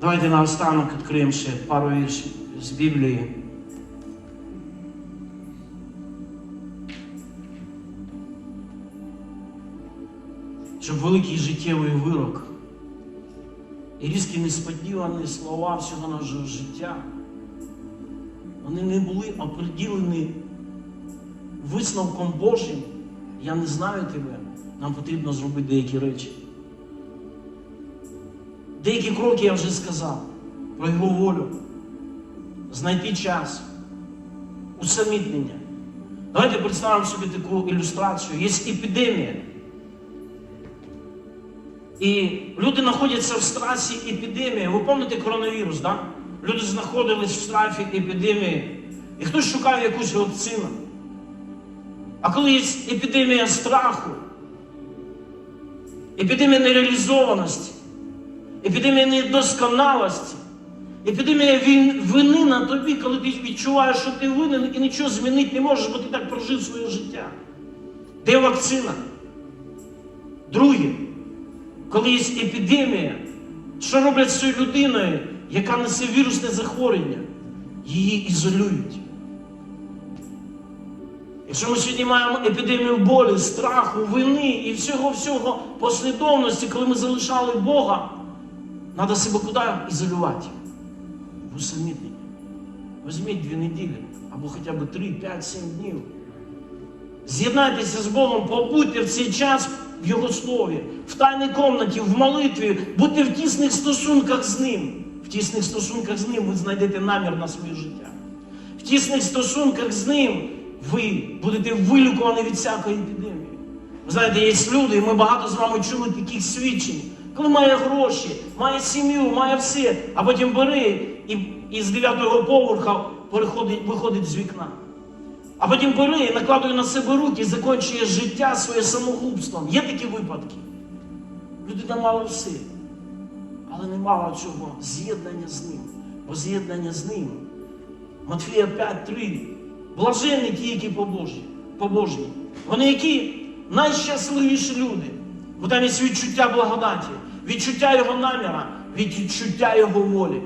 Давайте наостанок відкриємо ще пару віршів з Біблії. Щоб великий життєвий вирок і різкі несподівані слова всього нашого життя, вони не були оприділені висновком Божим. Я не знаю тебе. Нам потрібно зробити деякі речі. Деякі кроки я вже сказав про його волю. Знайти час, усамітнення. Давайте представимо собі таку ілюстрацію. Є епідемія. І люди знаходяться в страсі епідемії. Ви пам'ятаєте коронавірус, да? Люди знаходились в страхі епідемії. І хтось шукав якусь вакцину. А коли є епідемія страху, епідемія нереалізованості, епідемія недосконалості, епідемія вини на тобі, коли ти відчуваєш, що ти винен і нічого змінити не можеш, бо ти так прожив своє життя. Де вакцина? Друге, коли є епідемія, що роблять з цією людиною, яка несе вірусне захворювання? Її ізолюють. Якщо ми сьогодні маємо епідемію болі, страху, вини і всього-всього послідовності, коли ми залишали Бога, треба себе куди ізолювати? В усамітнення. Візьміть дві неділі, або хоча б три, п'ять, сім днів. З'єднайтеся з Богом, побудьте в цей час в Його слові, в тайній комнаті, в молитві, будьте в тісних стосунках з Ним. В тісних стосунках з Ним ви знайдете намір на своє життя. В тісних стосунках з Ним ви будете вилікувані від всякої епідемії. Ви знаєте, є люди, і ми багато з вами чули таких свідчень, коли має гроші, має сім'ю, має все, а потім бере і, і з дев'ятого поверха переходить, виходить з вікна. А потім бере і накладує на себе руки і закінчує життя своє самогубством. Є такі випадки. Людина мала все, але не мала цього з'єднання з ним. Бо з'єднання з ним. Матфія 5.3. Блаженні ті, які побожні. побожні. Вони які найщасливіші люди. Бо там є відчуття благодаті, відчуття його наміра, відчуття його волі.